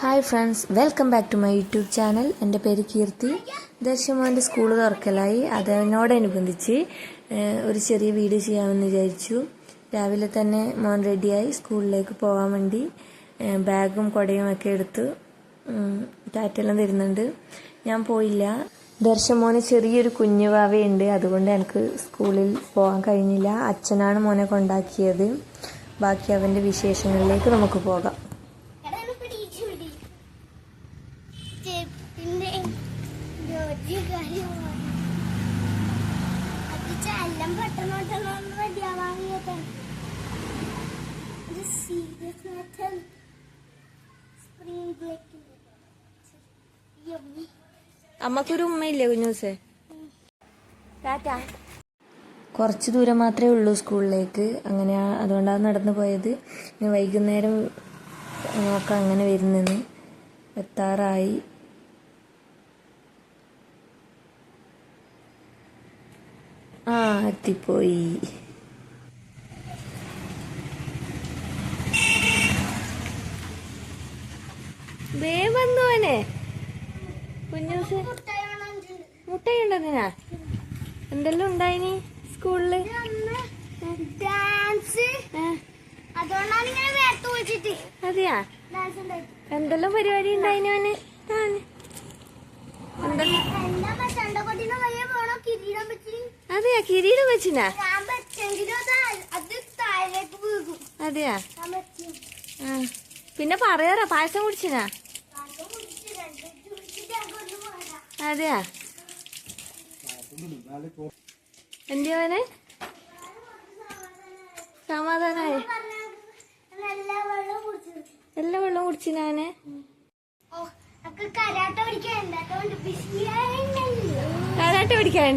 Hi friends welcome back to my YouTube channel. എന്റെ പേര് കീർത്തി. ദർശമോന്റെ school തുറക്കലായി. അതിനോടനുബന്ധിച്ച് ഒരു ചെറിയ വീഡിയോ ചെയ്യാമെന്ന് വിചാരിച്ചു. രാവിലെ തന്നെ മോൻ റെഡിയായി സ്കൂളിലേക്ക് പോകാൻ വേണ്ടി ബാഗും കുടയും ഒക്കെ എടുത്ത് ടാറ്റെല്ലാം തരുന്നുണ്ട്. ഞാൻ പോയില്ല. ദർശമോന് ചെറിയൊരു കുഞ്ഞുവാവയുണ്ട് അതുകൊണ്ട് എനിക്ക് സ്കൂളിൽ പോകാൻ കഴിഞ്ഞില്ല. അച്ഛനാണ് മോനെ കൊണ്ടാക്കിയത്. ബാക്കി അവന്റെ വിശേഷങ്ങളിലേക്ക് നമുക്ക് പോകാം. പെട്ടെന്ന് പെട്ടെന്ന് സീരിയസ് സ്പ്രിംഗ് അമ്മക്കൊരു ഉമ്മയില്ലേ കുഞ്ഞൂസേ കുറച്ച് ദൂരം മാത്രമേ ഉള്ളൂ സ്കൂളിലേക്ക്. അങ്ങനെ അതുകൊണ്ടാണ് നടന്നു പോയത്. വൈകുന്നേരം നോക്കാം അങ്ങനെ വരുന്നെന്ന്. എത്താറായി. ആ എത്തിപ്പോയി. വേ വന്നു അവനെ കുഞ്ഞൂസേ മുട്ടയുണ്ടതിനാ? എന്തെല്ലാം ഉണ്ടായിനി സ്കൂളിൽ? ഡാൻസ്. അതുകൊണ്ടാണ് ഇങ്ങനെ വേർത്ത് വിളിച്ചിട്ട്. അതെയാ? എന്തെല്ലാം പരിപാടി ഉണ്ടായിനി അവന്. എന്തെല്ലാം അതെയാ കിരീടം വെച്ചിനാ? അതെയാ. പിന്നെ പറയാറാ പായസം കുടിച്ചിനാ? അതെയാ? എന്തിയവന് സമാധാനായി. എല്ലാ വെള്ളം കുടിച്ചിനാനെ കരാട്ട അക്ക് കരാട്ട പഠിക്കാൻ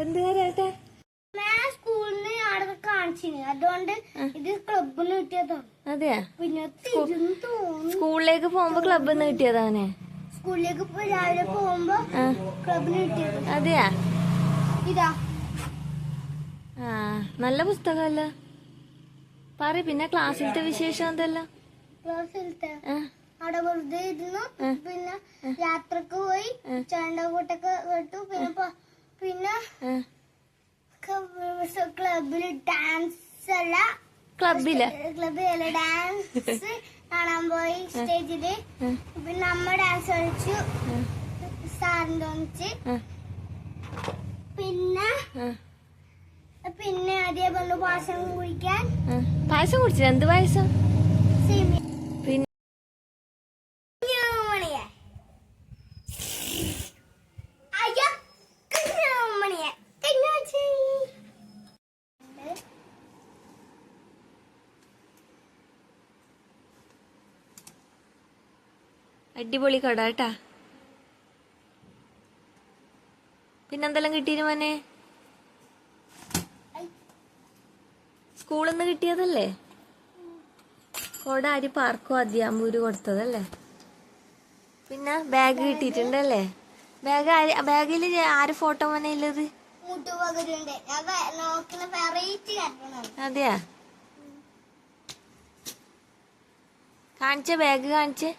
അതുകൊണ്ട് അവിടെ കാണിച്ചിന്. ഇത് ക്ലബിന് കിട്ടിയതാണ് അതെയാ? പിന്നെ സ്കൂളിലേക്ക് പോകുമ്പോ ക്ലബ്ബിൽ നിന്ന് കിട്ടിയതാവനെ സ്കൂളിലേക്ക് രാവിലെ പോകുമ്പോ ക്ലബിന് കിട്ടിയത്. അതെയാ? ഇതാ. ആ നല്ല പുസ്തകമല്ല. പറ പിന്നെ ക്ലാസ്സിലത്തെ വിശേഷം എന്തല്ല? ക്ലാസ്സിലത്തെ? അവിടെ വെറുതെ ഇരുന്നു. പിന്നെ യാത്രയ്ക്ക് പോയി. ചേണ്ട കൂട്ടൊക്കെ കേട്ടു പിന്നെ പിന്നെ. ക്ലബിൽ ഡാൻസ് അല്ല. ക്ലബിൽ ക്ലബിൽ ഡാൻസ് കാണാൻ പോയി സ്റ്റേജിൽ പിന്നെ അമ്മ ഡാൻസ് കളിച്ചു. ആ, സാറിന്റെ ഒന്നിച്ച് പിന്നെ പിന്നെ അതേപോലെ പായസം കുടിക്കാൻ. പായസം കുടിച്ചില്ല? എന്ത് പായസം? അടിപൊളി കട കേട്ടാ. പിന്നെന്തെല്ലാം കിട്ടിയിരുന്നു മോനെ? സ്കൂളിൽ നിന്ന് കിട്ടിയതല്ലേ? കൊട അരി പാർക്കോ അധ്യാമ്പൂര് കൊടുത്തതല്ലേ? പിന്നെ ബാഗ് കിട്ടിയിട്ടുണ്ടല്ലേ? ബാഗ് ബാഗിൽ ആര് ഫോട്ടോ മോനെ ഉള്ളത് കട്ടണം അതെയാ? കാണിച്ച ബാഗ് കാണിച്ചേ.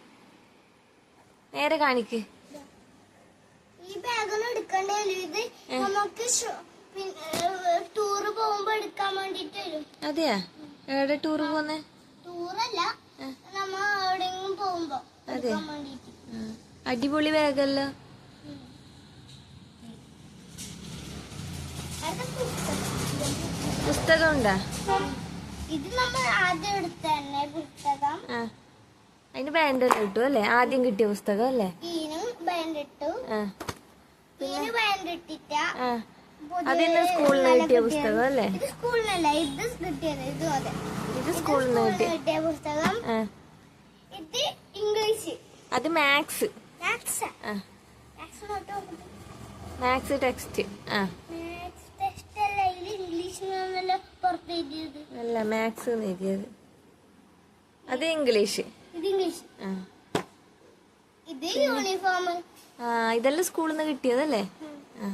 നേരെ കാണിക്ക്. ഈ ബാഗൊന്നും എടുക്കണ്ടല്ലോ. ഇത് നമുക്ക് ടൂറ് പോകുമ്പോ എടുക്കാൻ വേണ്ടിട്ട് വരും. അതെയാ? എവിടെ ടൂർ പോന്നെ ടൂറല്ല നമ്മ എവിടെയെങ്കിലും പോകുമ്പോ വേണ്ടിട്ട്. അടിപൊളി ബാഗല്ലോ പുസ്തകം. ഉണ്ടാ ഇത് നമ്മൾ ആദ്യം എടുത്ത തന്നെ പുസ്തകം അതിന് ബാൻഡെല്ലാം കിട്ടും അല്ലേ? ആദ്യം കിട്ടിയ പുസ്തകം അല്ലേ? അതിന് ബാൻഡ് ഇട്ടു. ബാൻഡ് അതിന്ന് സ്കൂളിൽ നിന്ന് കിട്ടിയ പുസ്തകം അല്ലേ? ഇത് സ്കൂളിൽ നിന്ന് കിട്ടിയ പുസ്തകം. ഇത് ഇംഗ്ലീഷ് അത് മാത്സ് മാത്സ് ടെക്സ്റ്റ് ആ. അല്ല മാത്സ് എഴുതിയത്. അത് ഇംഗ്ലീഷ് ഇത് ഇംഗ്ലീഷ് ഇത് യൂണിഫോം ആ ഇതെല്ലാം സ്കൂളിൽ നിന്ന് കിട്ടിയതല്ലേ? ആ.